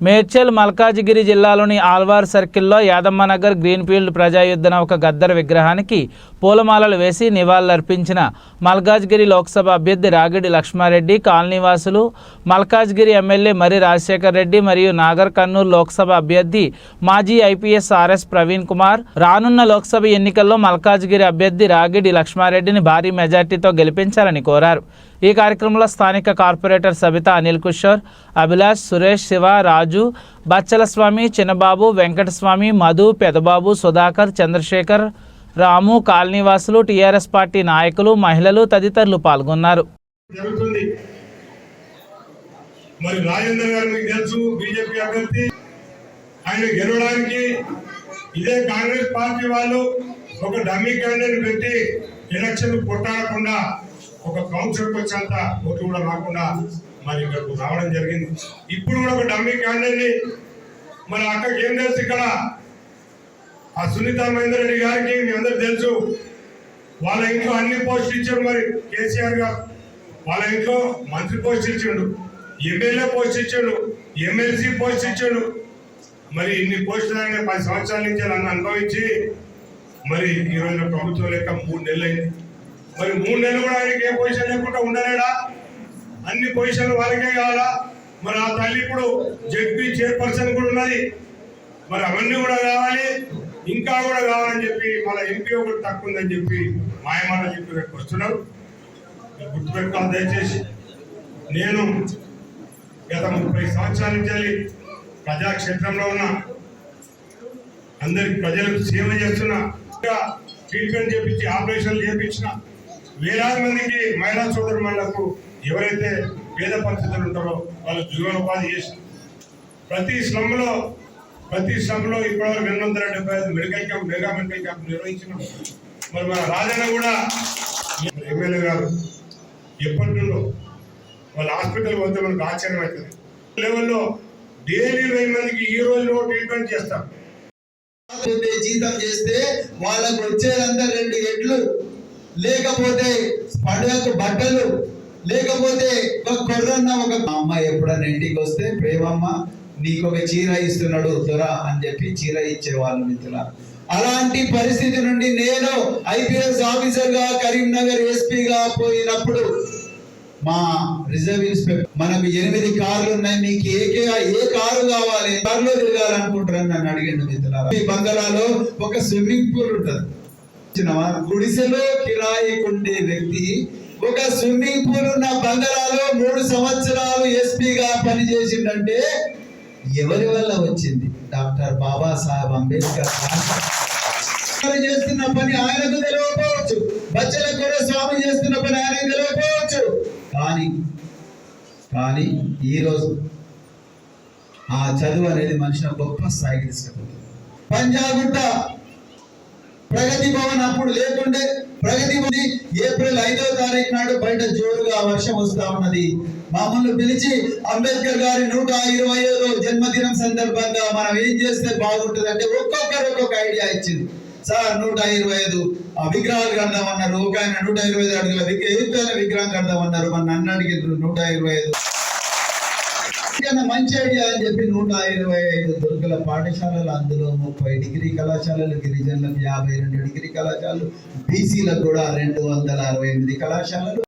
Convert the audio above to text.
మేడ్చల్ మల్కాజిగిరి జిల్లాలోని ఆల్వార్ సర్కిల్లో యాదమ్మనగర్ గ్రీన్ఫీల్డ్ ప్రజాయుద్ధన ఒక గద్దర్ విగ్రహానికి పూలమాలలు వేసి నివాళులర్పించిన మల్కాజ్గిరి లోక్సభ అభ్యర్థి రాగిడి లక్ష్మారెడ్డి కాలనీవాసులు మల్కాజ్గిరి ఎమ్మెల్యే మరి రాజశేఖర్ రెడ్డి మరియు నాగర్ కర్నూలు లోక్సభ అభ్యర్థి మాజీ ఐపీఎస్ ఆర్ఎస్ ప్రవీణ్ కుమార్. రానున్న లోక్సభ ఎన్నికల్లో మల్కాజ్గిరి అభ్యర్థి రాగిడి లక్ష్మారెడ్డిని భారీ మెజార్టీతో గెలిపించాలని కోరారు. ఈ కార్యక్రమంలో స్థానిక కార్పొరేటర్ సబిత అనిల్ కిషోర్ అభిలాష్ సురేష్ శివ రాజు బచ్చల స్వామి చిన్నబాబు వెంకటస్వామి మధు పెదబాబు సుధాకర్ చంద్రశేఖర్ రాము కాలనీవాసులు టీఆర్ఎస్ పార్టీ నాయకులు మహిళలు తదితరులు పాల్గొన్నారు. మరి రాజేందర్ గారు మీకు తెలుసు బీజేపీ అభ్యర్థి. ఆయన గెలవడానికి ఇదే కాంగ్రెస్ పార్టీ వాళ్ళు ఒక డమ్మీ క్యాండిడేట్ పెట్టి ఎలక్షన్ కొట్టాడకుండా ఒక కౌన్సిల్కి వచ్చేంత ఓటు కూడా రాకుండా మరి ఇక్కడకు రావడం జరిగింది. ఇప్పుడు కూడా ఒక డమ్మీ క్యాండిడేట్ని మరి అక్కడికి ఏం తెలుసు ఇక్కడ ఆ సునీత మహేందర్ రెడ్డి గారికి మీ అందరు తెలుసు. వాళ్ళ ఇంట్లో అన్ని పోస్టులు ఇచ్చాడు మరి కేసీఆర్ గారు. వాళ్ళ ఇంట్లో మంత్రి పోస్ట్ ఇచ్చాడు. ఎమ్మెల్యే పోస్ట్ ఇచ్చాడు. ఎమ్మెల్సీ పోస్ట్ ఇచ్చాడు. మరి ఇన్ని పోస్టులు ఆయన పది సంవత్సరాల నుంచి నన్ను అనుభవించి మరి ఈ రోజున ప్రభుత్వం లెక్క మూడు నెలలు అయింది మరి మూడు నెలలు కూడా ఆయనకి ఏ పొజిషన్ లేకుండా ఉండలేడా? అన్ని పొజిషన్లు వాళ్ళకే కావాలా? మరి ఆ తల్లి ఇప్పుడు జడ్పీ చైర్పర్సన్ కూడా ఉన్నది. మరి అవన్నీ కూడా కావాలి ఇంకా కూడా కావాలని చెప్పి మన ఎంపీ ఒకటి తక్కువ ఉందని చెప్పి మాయమాట చెప్పి రేపు వస్తున్నారు. గుర్తుపెట్టుకోవాలి దయచేసి. నేను గత ముప్పై సంవత్సరాల నుంచి ప్రజాక్షేత్రంలో ఉన్న అందరికి ప్రజలకు సేవ చేస్తున్న ట్రీట్మెంట్ చేపించి ఆపరేషన్లు చేపించిన వేలాది మందికి మహిళా సోదరులకు ఎవరైతే పేద పరిస్థితులు ఉంటారో వాళ్ళు జీవనోపాధి చేసిన ప్రతి స్లమ్లో ప్రతి స్లమ్లో ఇప్పటివరకు రెండు వందల డెబ్బై ఐదు medical camp mega medical camp నిర్వహించినాం. మరి మన రాజన్న కూడా ఎమ్మెల్యే గారు ఎప్పటి నుండో వాళ్ళ హాస్పిటల్ పోతే మనకు ఆశ్చర్యం అవుతుంది. లెవెల్లో డైలీ వెయ్యి మందికి ఈ రోజులో ట్రీట్మెంట్ చేస్తాం. జీతం చేస్తే వాళ్ళకు వచ్చేదంతా రెండు ఎడ్లు లేకపోతే పండుగకు బట్టలు లేకపోతే ఒక కొర్రన్న ఒక మా అమ్మాయి ఎప్పుడన్నా ఇంటికి వస్తే ప్రేమమ్మ నీకు ఒక చీర ఇస్తున్నాడు దొర అని చెప్పి చీర ఇచ్చేవాళ్ళు మిత్రుల. అలాంటి పరిస్థితి నుండి నేను ఐపీఎస్ ఆఫీసర్గా కరీంనగర్ ఎస్పీగా పోయినప్పుడు మా రిజర్వ్ ఇన్స్పెక్టర్ మనకు ఎనిమిది కార్లు ఉన్నాయి మీకు ఏ ఏ కారు కావాలి కారులో తిరగాలనుకుంటారని నన్ను అడిగిండు మిత్రులారా. ఈ బంగళాలో ఒక స్విమ్మింగ్ పూల్ ఉంటుంది. చిన్నవా? గుడిసెలో కిరాయి ఉండే వ్యక్తి ఒక స్విమ్మింగ్ పూల్ ఉన్న బంగళాలో మూడు సంవత్సరాలు ఎస్పీగా పనిచేసిందంటే ఎవరి వల్ల వచ్చింది? డాక్టర్ బాబాసాహెబ్ అంబేద్కర్ చేస్తున్న పని ఆయనకు తెలియకపోవచ్చు. బచ్చల కూడా స్వామి చేస్తున్న పని ఆయనకు తెలియకపోవచ్చు. కానీ కానీ ఈరోజు ఆ చదువు అనేది మనిషిని గొప్ప స్థాయికి తీసుకెళ్తుంది పంజాగుట్ట ప్రగతి భవన్ అప్పుడు లేకుండే ప్రగతి ఉంది. ఏప్రిల్ ఐదో తారీఖు నాడు బయట జోరుగా వర్షం వస్తా ఉన్నది. మమ్మల్ని పిలిచి అంబేద్కర్ గారి నూట ఇరవై ఐదో జన్మదినం సందర్భంగా మనం ఏం చేస్తే బాగుంటుంది అంటే ఒక్కొక్కరు ఒక్కొక్క ఐడియా ఇచ్చింది. సార్ నూట ఇరవై ఐదు. ఆ కడదాం అన్నారు. ఒక ఆయన నూట ఇరవై ఐదు అడుగుల విగ్రహం కడదాం అన్నారు. మన నన్ను అడిగిండ్రు నూట ఇరవై ఐదు. కన్నా మంచి ఐడియా అని చెప్పి నూట ఇరవై ఐదు దుర్గల పాఠశాలలు అందులో ముప్పై డిగ్రీ కళాశాలలు గిరిజనులకు యాభై రెండు డిగ్రీ కళాశాలలు బీసీలకు కూడా రెండు వందల అరవై ఎనిమిది కళాశాలలు.